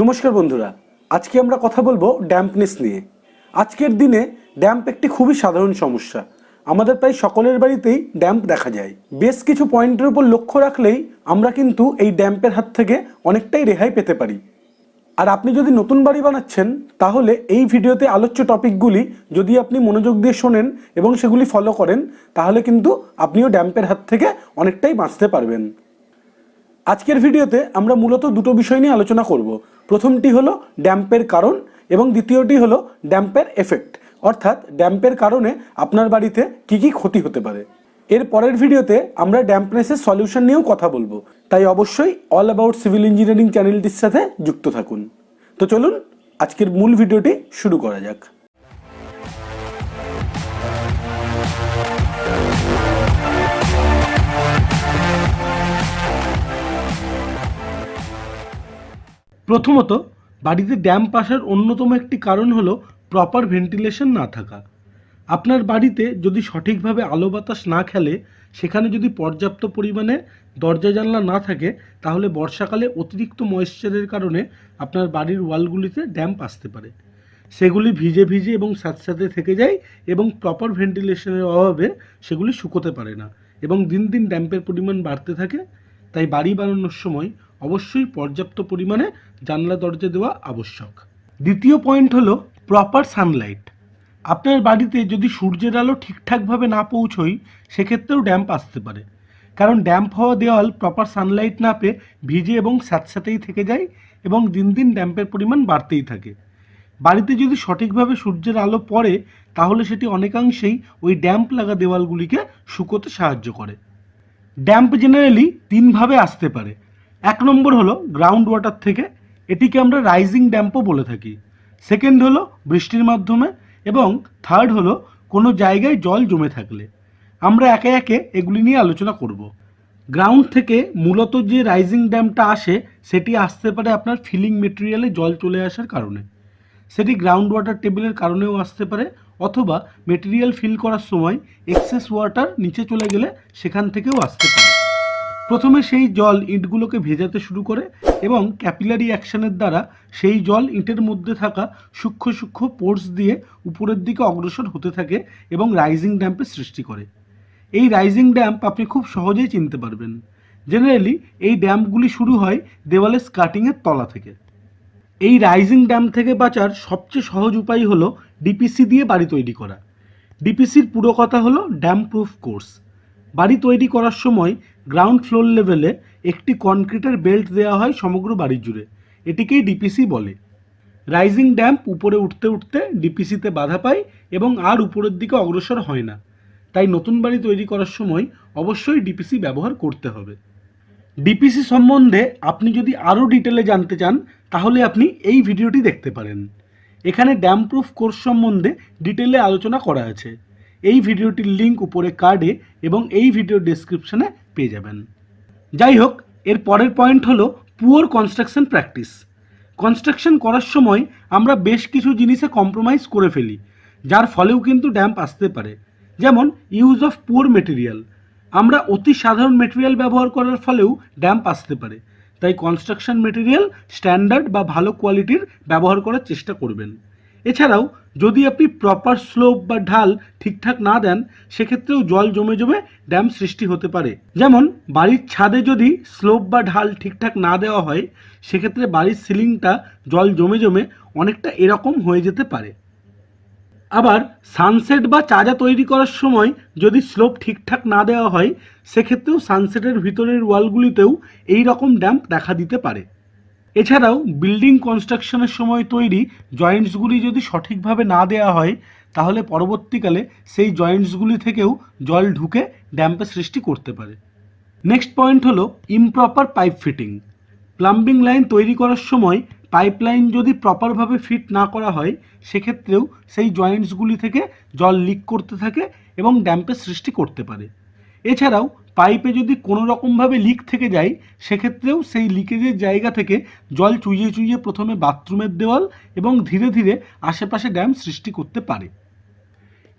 নমস্কার বন্ধুরা, আজকে আমরা কথা বলব ড্যাম্পনেস নিয়ে। আজকের দিনে ড্যাম্প একটি খুবই সাধারণ সমস্যা। আমাদের প্রায় সকলের বাড়িতেই ড্যাম্প দেখা যায়। বেশ কিছু পয়েন্টের উপর লক্ষ্য রাখলেই আমরা কিন্তু এই ড্যাম্পের হাত থেকে অনেকটাই রেহাই পেতে পারি। আর আপনি যদি নতুন বাড়ি বানাচ্ছেন, তাহলে এই ভিডিওতে আলোচ্য টপিকগুলি যদি আপনি মনোযোগ দিয়ে শোনেন এবং সেগুলি ফলো করেন, তাহলে কিন্তু আপনিও ড্যাম্পের হাত থেকে অনেকটাই বাঁচতে পারবেন। আজকের ভিডিওতে আমরা মূলত দুটো বিষয় নিয়ে আলোচনা করব। প্রথমটি হলো ড্যাম্পের কারণ এবং দ্বিতীয়টি হলো ড্যাম্পের এফেক্ট। অর্থাৎ ড্যাম্পের কারণে আপনার বাড়িতে কি কি ক্ষতি হতে পারে। এর পরের ভিডিওতে আমরা ড্যাম্পনেসের সলিউশন নিয়েও কথা বলব। তাই অবশ্যই অল অ্যাবাউট সিভিল ইঞ্জিনিয়ারিং চ্যানেলটির সাথে যুক্ত থাকুন। তো চলুন, আজকের মূল ভিডিওটি শুরু করা যাক। প্রথমত, বাড়িতে ড্যাম্প আসার অন্যতম একটি কারণ হলো প্রপার ভেন্টিলেশন না থাকা। আপনার বাড়িতে যদি সঠিকভাবে আলো বাতাস না খেলে, সেখানে যদি পর্যাপ্ত পরিমাণে দরজা জানলা না থাকে, তাহলে বর্ষাকালে অতিরিক্ত ময়েশ্চারের কারণে আপনার বাড়ির ওয়ালগুলিতে ড্যাম্প আসতে পারে। সেগুলি ভিজে ভিজে এবং স্যাঁতস্যাঁতে থেকে যায় এবং প্রপার ভেন্টিলেশনের অভাবে সেগুলি শুকোতে পারে না এবং দিন দিন ড্যাম্পের পরিমাণ বাড়তে থাকে। তাই বাড়ি বানানোর সময় অবশ্যই পর্যাপ্ত পরিমাণে জানলা দরজা দেওয়া আবশ্যক। দ্বিতীয় পয়েন্ট হলো প্রপার সানলাইট আপনার বাড়িতে যদি সূর্যের আলো ঠিকঠাকভাবে না পৌঁছয়, সেক্ষেত্রেও ড্যাম্প আসতে পারে। কারণ ড্যাম্প হওয়া দেওয়াল প্রপার সানলাইট না পেয়ে ভিজে এবং স্যাঁতস্যাঁতেই থেকে যায় এবং দিন দিন ড্যাম্পের পরিমাণ বাড়তেই থাকে। বাড়িতে যদি সঠিকভাবে সূর্যের আলো পড়ে, তাহলে সেটি অনেকাংশেই ওই ড্যাম্প লাগা দেওয়ালগুলিকে শুকোতে সাহায্য করে। ড্যাম্প জেনারেলি তিনভাবে আসতে পারে। এক নম্বর হলো গ্রাউন্ড ওয়াটার থেকে এটিকে আমরা রাইজিং ড্যাম্পও বলে থাকি। সেকেন্ড হলো বৃষ্টির মাধ্যমে এবং থার্ড হলো কোনো জায়গায় জল জমে থাকলে। আমরা একে একে এগুলি নিয়ে আলোচনা করব। গ্রাউন্ড থেকে মূলত যে রাইজিং ড্যামটা আসে, সেটি আসতে পারে আপনার ফিলিং মেটেরিয়ালে জল চলে আসার কারণে। সেটি গ্রাউন্ড ওয়াটার টেবিলের কারণেও আসতে পারে অথবা মেটেরিয়াল ফিল করার সময় এক্সেস ওয়াটার নিচে চলে গেলে সেখান থেকেও আসতে পারে। প্রথমে সেই জল ইঁটগুলোকে ভেজাতে শুরু করে এবং ক্যাপিলারি অ্যাকশনের দ্বারা সেই জল ইঁটের মধ্যে থাকা সূক্ষ্ম সূক্ষ্ম পোর্স দিয়ে উপরের দিকে অগ্রসর হতে থাকে এবং রাইজিং ড্যাম্পের সৃষ্টি করে। এই রাইজিং ড্যাম্প আপনি খুব সহজেই চিনতে পারবেন। জেনারেলি এই ড্যাম্পগুলি শুরু হয় দেওয়ালের স্কার্টিংয়ের তলা থেকে। এই রাইজিং ড্যাম থেকে বাঁচার সবচেয়ে সহজ উপায় হলো ডিপিসি দিয়ে বাড়ি তৈরি করা। ডিপিসির পুরো কথা হলো ড্যাম প্রুফ কোর্স। বাড়ি তৈরি করার সময় গ্রাউন্ড ফ্লোর লেভেলে একটি কনক্রিটের বেল্ট দেওয়া হয় সমগ্র বাড়ি জুড়ে। এটিকেই ডিপিসি বলে। রাইজিং ড্যাম্প উপরে উঠতে উঠতে ডিপিসিতে বাধা পায় এবং আর উপরের দিকে অগ্রসর হয় না। তাই নতুন বাড়ি তৈরি করার সময় অবশ্যই ডিপিসি ব্যবহার করতে হবে। ডিপিসি সম্বন্ধে আপনি যদি আরও ডিটেলে জানতে চান, তাহলে আপনি এই ভিডিওটি দেখতে পারেন। এখানে ড্যাম প্রুফ কোর্স সম্বন্ধে ডিটেলে আলোচনা করা আছে। এই ভিডিওটির লিঙ্ক উপরে কার্ডে এবং এই ভিডিও ডেসক্রিপশনে পেয়ে যাবেন। যাই হোক এর পরের পয়েন্ট হলো পুয়ার কনস্ট্রাকশন প্র্যাকটিস কনস্ট্রাকশন করার সময় আমরা বেশ কিছু জিনিসে কম্প্রোমাইজ করে ফেলি, যার ফলেও কিন্তু ড্যাম্প আসতে পারে। যেমন ইউজ অফ পুয়ার মেটেরিয়াল আমরা অতি সাধারণ মেটেরিয়াল ব্যবহার করার ফলেও ড্যাম্প আসতে পারে। তাই কনস্ট্রাকশন মেটেরিয়াল স্ট্যান্ডার্ড বা ভালো কোয়ালিটির ব্যবহার করার চেষ্টা করবেন। এছাড়াও যদি আপনি প্রপার স্লোপ বা ঢাল ঠিকঠাক না দেন, সেক্ষেত্রেও জল জমে জমে ড্যাম সৃষ্টি হতে পারে। যেমন, বাড়ির ছাদে যদি স্লোপ বা ঢাল ঠিকঠাক না দেওয়া হয়, সেক্ষেত্রে বাড়ির সিলিংটা জল জমে জমে অনেকটা এরকম হয়ে যেতে পারে। আবার সানসেট বা চাজা তৈরি করার সময় যদি স্লোপ ঠিকঠাক না দেওয়া হয়, সেক্ষেত্রেও সানসেটের ভিতরের ওয়ালগুলিতেও এই রকম ড্যাম্প দেখা দিতে পারে। এছাড়াও বিল্ডিং কনস্ট্রাকশনের সময় তৈরি জয়েন্টসগুলি যদি সঠিকভাবে না দেওয়া হয়, তাহলে পরবর্তীকালে সেই জয়েন্টসগুলি থেকেও জল ঢুকে ড্যাম্পের সৃষ্টি করতে পারে। নেক্সট পয়েন্ট হলো improper pipe fitting plumbing line তৈরি করার সময় পাইপলাইন যদি প্রপারভাবে ফিট না করা হয়, সেক্ষেত্রেও সেই জয়েন্টসগুলি থেকে জল লিক করতে থাকে এবং ড্যাম্পের সৃষ্টি করতে পারে। এছাড়াও পাইপে যদি কোনো রকমভাবে লিক থেকে যায়, সেক্ষেত্রেও সেই লিকেজের জায়গা থেকে জল চুইয়ে চুইয়ে প্রথমে বাথরুমের দেওয়াল এবং ধীরে ধীরে আশেপাশে ড্যাম সৃষ্টি করতে পারে।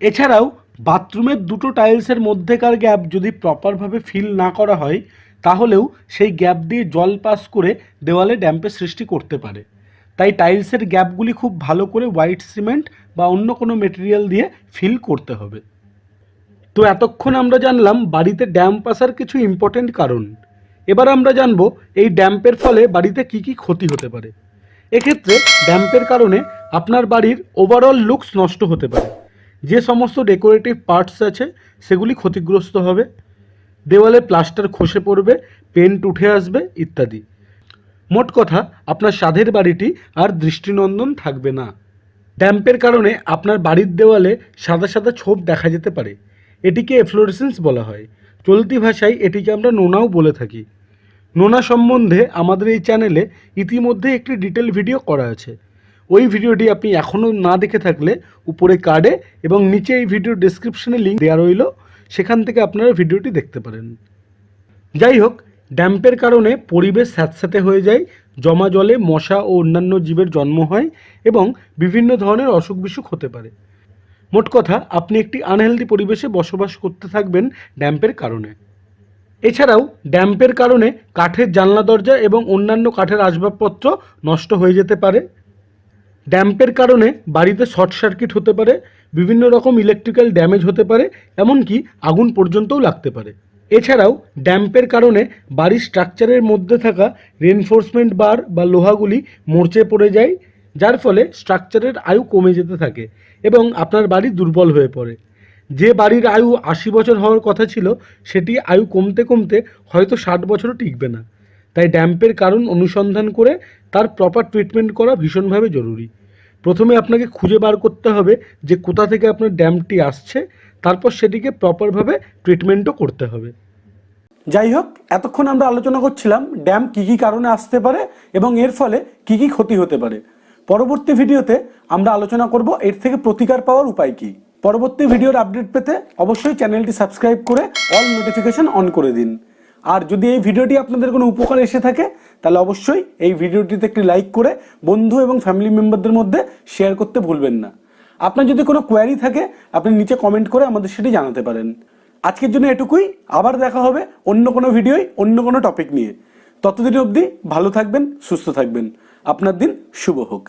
এছাড়াও বাথরুমের দুটো টাইলসের মধ্যেকার গ্যাপ যদি প্রপারভাবে ফিল না করা হয়, তাহলেও সেই গ্যাপ দিয়ে জল পাস করে দেওয়ালে ড্যাম্পের সৃষ্টি করতে পারে। তাই টাইলসের গ্যাপগুলি খুব ভালো করে হোয়াইট সিমেন্ট বা অন্য কোনো মেটেরিয়াল দিয়ে ফিল করতে হবে। তো এতক্ষণ আমরা জানলাম বাড়িতে ড্যাম্প আসার কিছু ইম্পর্টেন্ট কারণ। এবার আমরা জানব এই ড্যাম্পের ফলে বাড়িতে কি কি ক্ষতি হতে পারে। এক্ষেত্রে ড্যাম্পের কারণে আপনার বাড়ির ওভারঅল লুকস নষ্ট হতে পারে। যে সমস্ত ডেকোরেটিভ পার্টস আছে, সেগুলি ক্ষতিগ্রস্ত হবে। দেওয়ালে প্লাস্টার খসে পড়বে পেন্ট উঠে আসবে, ইত্যাদি। মোট কথা, আপনার স্বাদের বাড়িটি আর দৃষ্টিনন্দন থাকবে না। ড্যাম্পের কারণে আপনার বাড়ির দেওয়ালে সাদা সাদা ছোপ দেখা যেতে পারে। এটিকে এফ্লোরেসেন্স বলা হয়। চলতি ভাষায় এটিকে আমরা নোনাও বলে থাকি। নোনা সম্বন্ধে আমাদের এই চ্যানেলে ইতিমধ্যে একটি ডিটেল ভিডিও করা আছে। ওই ভিডিওটি আপনি এখনও না দেখে থাকলে উপরে কার্ডে এবং নিচে এই ভিডিও ডেসক্রিপশনে লিঙ্ক দেওয়া রইল, সেখান থেকে আপনারা ভিডিওটি দেখতে পারেন। যাই হোক ড্যাম্পের কারণে পরিবেশ স্যাঁতস্যাঁতে হয়ে যায়, জমা জলে মশা ও অন্যান্য জীবের জন্ম হয় এবং বিভিন্ন ধরনের অসুখ বিসুখ হতে পারে। মোট কথা, আপনি একটি আনহেলদি পরিবেশে বসবাস করতে থাকবেন ড্যাম্পের কারণে। এছাড়াও, ড্যাম্পের কারণে কাঠের জানলা, দরজা এবং অন্যান্য কাঠের আসবাবপত্র নষ্ট হয়ে যেতে পারে। ড্যাম্পের কারণে বাড়িতে শর্ট সার্কিট হতে পারে, বিভিন্ন রকম ইলেকট্রিক্যাল ড্যামেজ হতে পারে, এমনকি আগুন পর্যন্তও লাগতে পারে। এছাড়াও, ড্যাম্পের কারণে বাড়ির স্ট্রাকচারের মধ্যে থাকা রেনফোর্সমেন্ট বার বা লোহাগুলি মরচে পড়ে যায় যার ফলে স্ট্রাকচারের আয়ু কমে যেতে থাকে এবং আপনার বাড়ি দুর্বল হয়ে পড়ে। যে বাড়ির আয়ু আশি বছর হওয়ার কথা ছিল, সেটি আয়ু কমতে কমতে হয়তো ষাট বছরও টিকবে না। তাই ড্যাম্পের কারণ অনুসন্ধান করে তার প্রপার ট্রিটমেন্ট করা ভীষণভাবে জরুরি। প্রথমে আপনাকে খুঁজে বার করতে হবে যে কোথা থেকে আপনার ড্যাম্পটি আসছে, তারপর সেটিকে প্রপারভাবে ট্রিটমেন্টও করতে হবে। যাই হোক, এতক্ষণ আমরা আলোচনা করছিলাম ড্যাম কি কি কারণে আসতে পারে এবং এর ফলে কি কি ক্ষতি হতে পারে। পরবর্তী ভিডিওতে আমরা আলোচনা করব এর থেকে প্রতিকার পাওয়ার উপায় কি। পরবর্তী ভিডিওর আপডেট পেতে অবশ্যই চ্যানেলটি সাবস্ক্রাইব করে অল নোটিফিকেশন অন করে দিন। আর যদি এই ভিডিওটি আপনাদের কোনো উপকার এসে থাকে, তাহলে অবশ্যই এই ভিডিওটিতে একটি লাইক করে বন্ধু এবং ফ্যামিলি মেম্বারদের মধ্যে শেয়ার করতে ভুলবেন না। আপনার যদি কোনো কোয়ারি থাকে, আপনি নিচে কমেন্ট করে আমাদের সেটি জানাতে পারেন। আজকের জন্য এটুকুই। আবার দেখা হবে অন্য কোনো ভিডিওয়, অন্য কোনো টপিক নিয়ে। ততদিন অবধি ভালো থাকবেন, সুস্থ থাকবেন। আপনার দিন শুভ হোক।